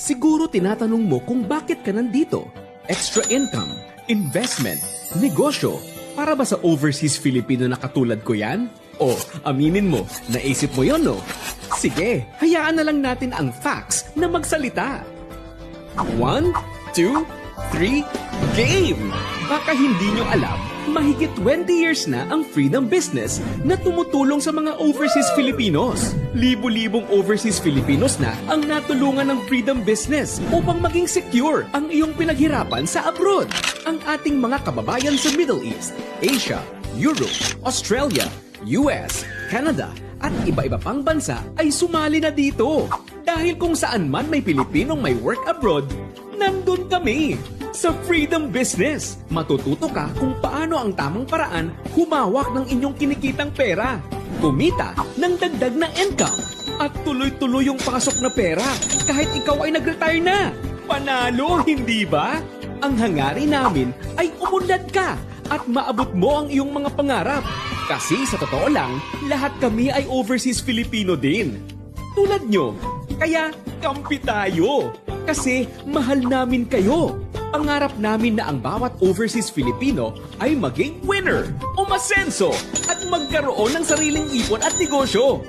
Siguro tinatanong mo kung bakit ka nandito. Extra income, investment, negosyo. Para ba sa overseas Filipino na katulad ko yan? O, aminin mo, naisip mo yon no? Sige, hayaan na lang natin ang facts na magsalita. One, two, three, game! Baka hindi nyo alam, mahigit 20 years na ang Freedom Business na tumutulong sa mga overseas Filipinos. Libo-libong overseas Filipinos na ang natulungan ng Freedom Business upang maging secure ang iyong pinaghirapan sa abroad. Ang ating mga kababayan sa Middle East, Asia, Europe, Australia, US, Canada, at iba-iba pang bansa ay sumali na dito. Dahil kung saan man may Pilipinong may work abroad, nandun kami. Sa Freedom Business, matututo ka kung paano ang tamang paraan humawak ng inyong kinikitang pera. Kumita ng dagdag na income. At tuloy-tuloy yung pasok na pera kahit ikaw ay nag-retire na. Panalo, hindi ba? Ang hangarin namin ay umunlad ka at maabot mo ang iyong mga pangarap. Kasi sa totoo lang, lahat kami ay overseas Filipino din. Tulad nyo. Kaya, kampi tayo. Kasi mahal namin kayo. Pangarap namin na ang bawat overseas Filipino ay maging winner, umasenso, at magkaroon ng sariling ipon at negosyo.